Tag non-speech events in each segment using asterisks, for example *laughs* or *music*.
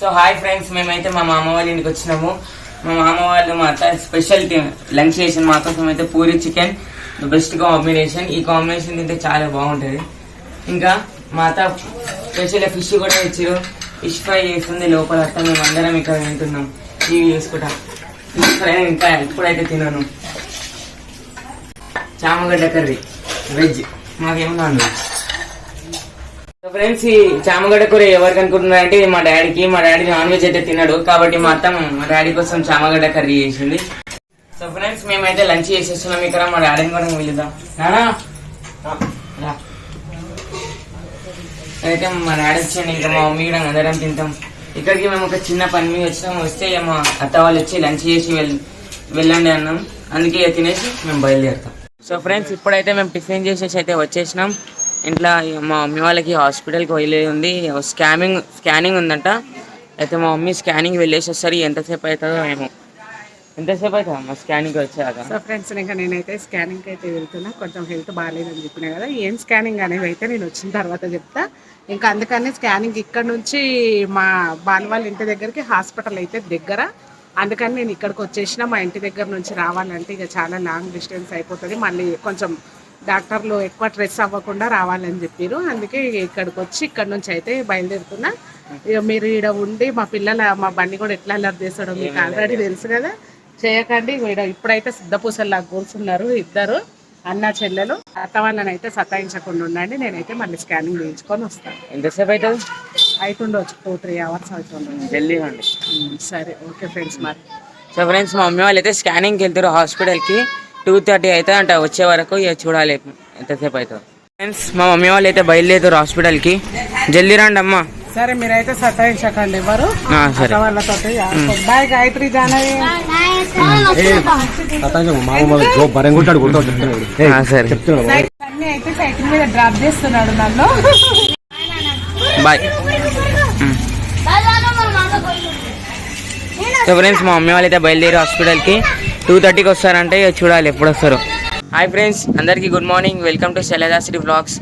So hi friends మేమైతే మా మామ వాళ్ళ ఇంటికి వచ్చినాము. మా మామ వాళ్ళు మా అత్త స్పెషల్ లంచ్ చేసిన మా కోసం అయితే పూరి చికెన్ బెస్ట్ కాంబినేషన్ ఈ కాంబినేషన్ తింటే చాలా బాగుంటుంది. ఇంకా మా అత్త స్పెషల్ ఫిష్ కూడా ఇచ్చారు ఫిష్ ఫ్రై చేస్తుంది లోపల అత్త మేము అందరం ఇక్కడ తింటున్నాం. టీవీ చేసుకుంటాం. ఫిష్ ఫ్రై ఇంకా ఎప్పుడైతే తినను. చామగడ్డ కర్రీ వెజ్ మాకేమో నాన్ వెజ్ ఫ్రెండ్స్ ఈ చామగడ్డ కూర ఎవరికి అనుకుంటున్నారంటే మా డాడీకి మా డాడీ నాన్ వెజ్ అయితే తిన్నాడు కాబట్టి మా అత్త మా డాడీ కోసం చామగడ్డ కర్రీ చేసింది. సో ఫ్రెండ్స్ మేమైతే లంచ్ చేసేస్తున్నాం. ఇక్కడ మా డాడీని కూడా పిలుద్దాం నానా? అయితే మా డాడీ వచ్చాను ఇంకా మా మమ్మీ కూడా అందరం తింటాం. ఇక్కడికి మేము ఒక చిన్న పని మీద వచ్చినాం. వస్తే మా అత్త వాళ్ళు వచ్చి లంచ్ చేసి వెళ్ళండి అన్నాం. అందుకే ఇక తినేసి మేము బయలుదేరుతాం. సో ఫ్రెండ్స్ ఇప్పుడైతే మేము టిఫిన్ చేసేసి అయితే వచ్చేసినాం. ఇంట్లో మా మమ్మీ వాళ్ళకి హాస్పిటల్కి వెళ్ళేది ఉంది. స్కానింగ్ స్కానింగ్ ఉందంట. అయితే మా మమ్మీ స్కానింగ్ వెళ్ళేసి వస్తారు ఎంతసేపు అవుతుందో ఏమో. ఎంతసేపు అవుతుంది మా స్కానింగ్ వచ్చాక? సో ఫ్రెండ్స్ ఇంకా నేనైతే స్కానింగ్ అయితే వెళ్తున్నా. కొంచెం హెల్త్ బాగాలేదని చెప్పినా కదా. ఏం స్కానింగ్ అనేవి అయితే నేను వచ్చిన తర్వాత చెప్తా. ఇంకా అందుకని స్కానింగ్ ఇక్కడ నుంచి మా బాలవాళ్ళ ఇంటి దగ్గరికి హాస్పిటల్ అయితే దగ్గర. అందుకని నేను ఇక్కడికి వచ్చేసిన. మా ఇంటి దగ్గర నుంచి రావాలంటే ఇక చాలా లాంగ్ డిస్టెన్స్ అయిపోతుంది. మళ్ళీ కొంచెం డాక్టర్లు ఎక్కువ స్ట్రెస్ అవ్వకుండా రావాలని చెప్పారు. అందుకే ఇక్కడికి వచ్చి ఇక్కడ నుంచి అయితే బయలుదేరుతున్నా. ఇక మీరు ఈడ ఉండి మా పిల్లల మా బండి కూడా ఎట్లా అల్లరి చేస్తాడో మీకు ఆల్రెడీ తెలుసు కదా. చేయకండి. వీడు ఇప్పుడైతే సిద్ధపూసల్లా కూర్చున్నారు ఇద్దరు అన్న చెల్లెలు. అత్త వాళ్ళని అయితే సతాయించకుండా ఉండండి. నేనైతే మళ్ళీ స్కానింగ్ చేయించుకొని వస్తాను. ఎంతసేపు అవుతుంది? అవుతుండొచ్చు టూ త్రీ అవర్స్ అవుతుండొచ్చు జల్దీ అండి సరే. ఓకే ఫ్రెండ్స్ మరి. సో ఫ్రెండ్స్ మా మమ్మీ వాళ్ళు అయితే స్కానింగ్కి వెళ్తారు హాస్పిటల్కి. టూ థర్టీ అవుతుంది అంట వచ్చే వరకు ఇక చూడాలి ఎంతసేపు అవుతుంది. ఫ్రెండ్స్ మా మమ్మీ వాళ్ళు అయితే బయలుదేరుతారు హాస్పిటల్కి. జల్దీ రండి అమ్మా. సరే మీరైతే సతాయించకండి ఎవరు? ఆ, సరే. వాళ్ళతో బాయ్ గాయత్రి జానవి. అన్ని అయితే సైకిల్ మీద డ్రాప్ చేస్తున్నాడు నన్ను. బాయ్. సో ఫ్రెండ్స్ మా మమ్మీ వాళ్ళు అయితే బయలుదేరి హాస్పిటల్కి. టూ థర్టీకి వస్తారంటే ఇక చూడాలి ఎప్పుడు వస్తారు హాయ్ ఫ్రెండ్స్ అందరికీ good morning. Welcome to Shailadashri vlogs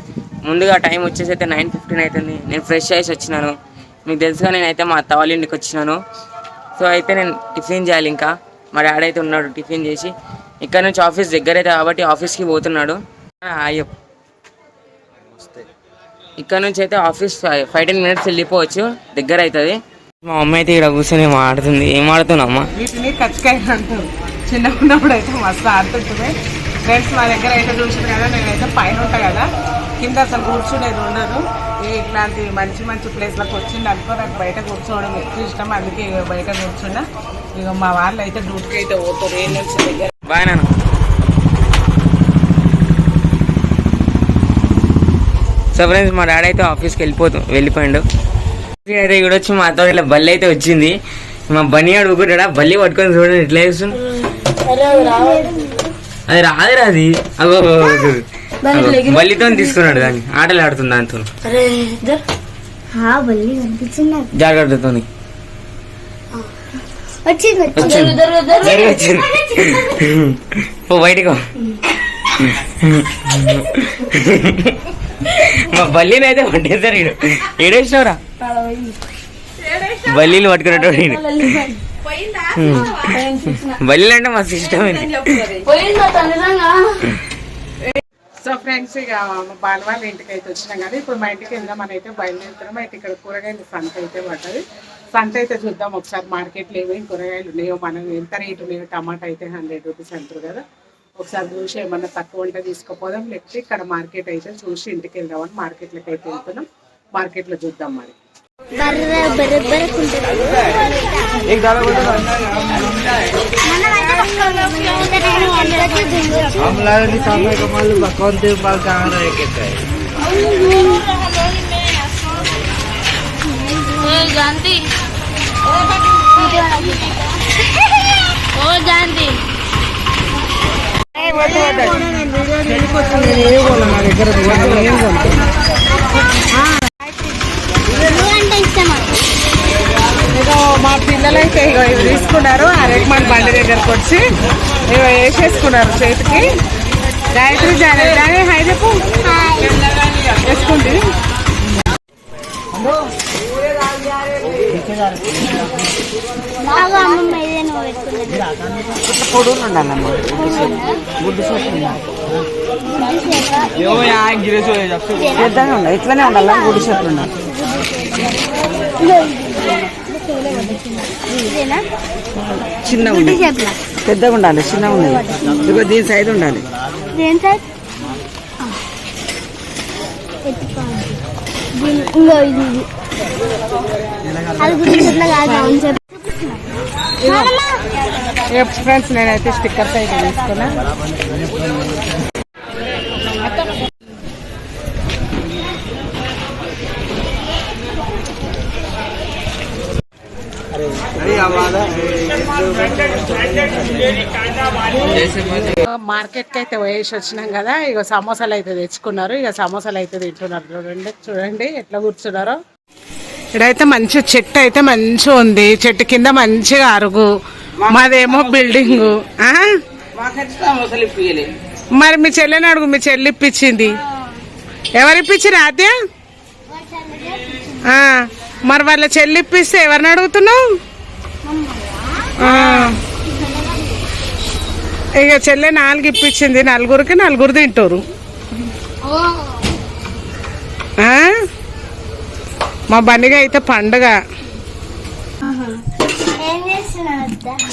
ముందుగా టైం వచ్చేసి అయితే నైన్ ఫిఫ్టీన్ అవుతుంది నేను ఫ్రెష్ అయ్యేసి వచ్చినాను. మీకు తెలుసుగా నేనైతే మా అత్త వాళ్ళ ఇంటికి వచ్చినాను. సో అయితే నేను టిఫిన్ చేయాలి ఇంకా. మా డాడీ అయితే ఉన్నాడు టిఫిన్ చేసి. ఇక్కడ నుంచి ఆఫీస్ దగ్గర అయితే కాబట్టి ఆఫీస్కి పోతున్నాడు. అయ్యప్ప ఇక్కడ నుంచి అయితే ఆఫీస్ ఫైవ్ టెన్ మినిట్స్ వెళ్ళిపోవచ్చు. దగ్గర అవుతుంది మా అమ్మ అయితే ఇక్కడ కూర్చొని మాట్లాడుతుంది ఏం ఏం ఆడుతున్నామ్మా చిన్న ఉన్నప్పుడు అయితే మస్తు ఆడుతుంటుంది. ఫ్రెండ్స్ మా దగ్గర అయితే చూసారు కదా నేనైతే పైన ఉంటా కదా. కింద అసలు కూర్చునేది ఉండదు. ఇట్లాంటి మంచి మంచి ప్లేస్లకు వచ్చింది అనుకో నాకు బయట కూర్చోవడం ఎక్కువ ఇష్టం. అందుకే ఇక బయట కూర్చున్నా. ఇక మా వాళ్ళు అయితే డ్యూటీకి అయితే పోతారు. ఏం నుంచి దగ్గర? బాగా సో ఫ్రెండ్స్ మా డాడీ అయితే ఆఫీస్కి వెళ్ళిపోతు వెళ్ళిపోయాడు. అయితే ఇక్కడ వచ్చి మాతో ఇట్లా బల్లి అయితే వచ్చింది. మా బన్నీ అడుగుకుంటాడా? బల్లి పట్టుకొని చూడండి ఎట్లా చేస్తుంది అది రాదురా అది అగో బల్లితో తీసుకున్నాడు దాన్ని. ఆటలు ఆడుతుంది దాంతో జాగ్రత్తతో బయటకు మా బల్లిని అయితే పట్టేశారు ఈడు. ఏడేసినవరా? బల్లీలు పట్టుకునేటోడు బల్లీలు అంటే మా సిస్టమ్ సో ఫ్రెండ్స్ ఇక మా బాల వాళ్ళ ఇంటికి అయితే వచ్చినాం కదా. ఇప్పుడు మా ఇంటికి వెళ్దాం అని అయితే బయలుదేరుతున్నాం. అయితే ఇక్కడ కూరగాయలు సంత అయితే పడ్డది. సంత అయితే చూద్దాం. ఒకసారి మార్కెట్లో ఏమేమి కూరగాయలు ఉన్నాయో మనం ఎంత రేటు ఉన్నాయో టమాటా అయితే హండ్రెడ్ రూపీస్ అంటారు కదా. ఒకసారి చూసి ఏమన్నా తక్కువ ఉంటే తీసుకుపోదాం. లేకపోతే ఇక్కడ మార్కెట్ అయితే చూసి ఇంటికి వెళ్దామని మార్కెట్లోకి అయితే వెళ్తున్నాం. మార్కెట్లో చూద్దాం మరి. ಬರ್ರ ಬರ ಬರ ಕುಂತಾರೆ ಸಾಮಯ ಕಮಲ್ ಬಕೊಂತೀವಿ ಬಾಲ್ ಕಾಣ ಗಾಂಧಿ ಓ ಗಾಂಧಿ ಹೇಳ್ಕೊತೀನಿ ಹೇಳ್ಕೊಲ್ಲ ನಾ దగ్గర బండి దగ్గరకు వచ్చి వేసేసుకున్నారు చేతికి. గాయత్రి జానే జానే హై చెప్పు. వేసుకుంది ఉండాలమ్మా గుడ్డు సోపు ఉండాలి ఇట్లనే ఉండాలి గుడ్డు సోపు ఉండాలి. ఉండాలి షేప్లా పెద్దగా ఉండాలి చిన్నగా ఉండాలి ఇదిగో దీని సైడ్ ఉండాలి. ఫ్రెండ్స్ నేనైతే స్టిక్కర్స్ అయితే తీసుకున్నా. మార్కెట్కి అయితే పోయేసి వచ్చినాం కదా ఇక సమోసాలు అయితే తెచ్చుకున్నారు. ఇక సమోసాలు అయితే తింటున్నారు చూడండి చూడండి ఎట్లా కూర్చున్నారో. ఇక్కడైతే మంచి చెట్టు అయితే మంచిగా ఉంది. చెట్టు కింద మంచిగా అరుగు. మాదేమో బిల్డింగ్. మరి మీ చెల్లెని అడుగు మీ చెల్లి ఇప్పించింది. ఎవరు ఇప్పించారు ఆద్య? మరి వాళ్ళ చెల్లి ఇప్పిస్తే ఎవరిని అడుగుతున్నావు? ఇక చెల్లె నాలుగు ఇప్పించింది. నలుగురికి నలుగురు తింటారు. మా బండిగ అయితే పండుగ.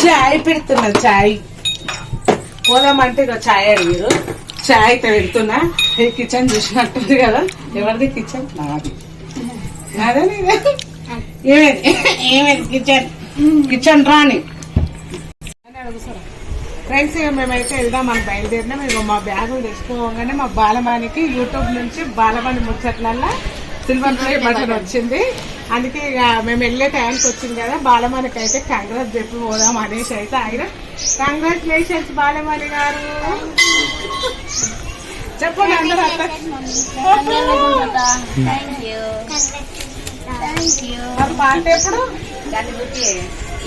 చాయ్ పెడుతున్నా చాయ్. పోదామంటే ఇక చాయ్ అడిగారు చాయ్ అయితే పెడుతున్నా. ఈ కిచెన్ చూసినట్టుంది కదా. ఎవరిది కిచెన్? నాది. నాదే ఏమేది? ఏమేది కిచెన్? కిచెన్ రాని. ఫ్రెండ్స్ ఇక మేమైతే వెళ్దాం మనం బయలుదేరినాం. ఇక మా బ్యాగులు తెచ్చుకోగానే మా బాలమానికి యూట్యూబ్ నుంచి బాలమణి ముచ్చట్లల్లో సిల్వర్ *laughs* ప్లే బటన్ వచ్చింది. అందుకే ఇక మేము వెళ్ళే టైంకి వచ్చింది కదా బాలమణికి అయితే కంగ్రాట్ చెప్పి పోదాం అనేసి అయితే ఆయన. కంగ్రాచులేషన్స్ బాలమణి గారు. చెప్పండి అందరూ థ్యాంక్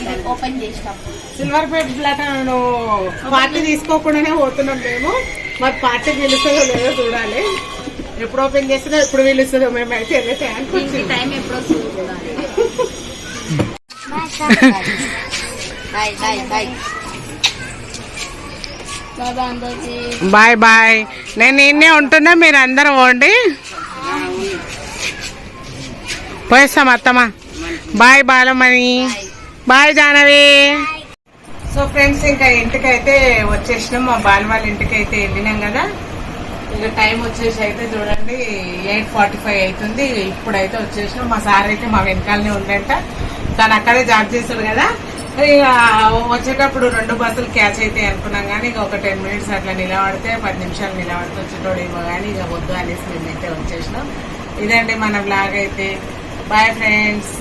ఇది ఓపెన్ చేసినాం. సిల్వర్ ప్లేట్ బ్లాటన్ పార్టీ తీసుకోకుండానే పోతున్నాం మేము. మరి పార్టీ పిలుస్తుందో లేదో చూడాలి. ఎప్పుడు ఓపెన్ చేస్తుందో ఎప్పుడు పిలుస్తుందో మేమైతే టైంకి వచ్చింది టైం ఎప్పుడు వస్తుంది చూడాలి. బాయ్ బాయ్ బాయ్ బాబా అందరికి. బాయ్ బాయ్ నేను ఇన్నే ఉంటున్నా మీరు అందరం పోండి. పోయేస్తాం అత్తమ్మ. Bye Balamani. Bye Janavi. So friends ఇంకా ఇంటికైతే వచ్చేసినాం. మా బాల వాళ్ళ ఇంటికి అయితే వెళ్ళినాం కదా. ఇక టైం వచ్చేసి అయితే చూడండి ఎయిట్ ఫార్టీ ఫైవ్ అవుతుంది. ఇప్పుడైతే వచ్చేసినాం. మా సార్ అయితే మా వెనకాలనే ఉందంట. తను అక్కడే జాబ్ చేస్తాడు కదా. ఇక వచ్చేటప్పుడు రెండు బస్సులు క్యాచ్ అయితే అనుకున్నాం కానీ ఇక ఒక టెన్ మినిట్స్ అట్లా నిలబడితే పది నిమిషాలు నిలబడితే వచ్చేటోడేమో కానీ ఇక వద్దు అనేసి మేమైతే వచ్చేసినాం. ఇదండి మన బ్లాగ్ అయితే. Bye friends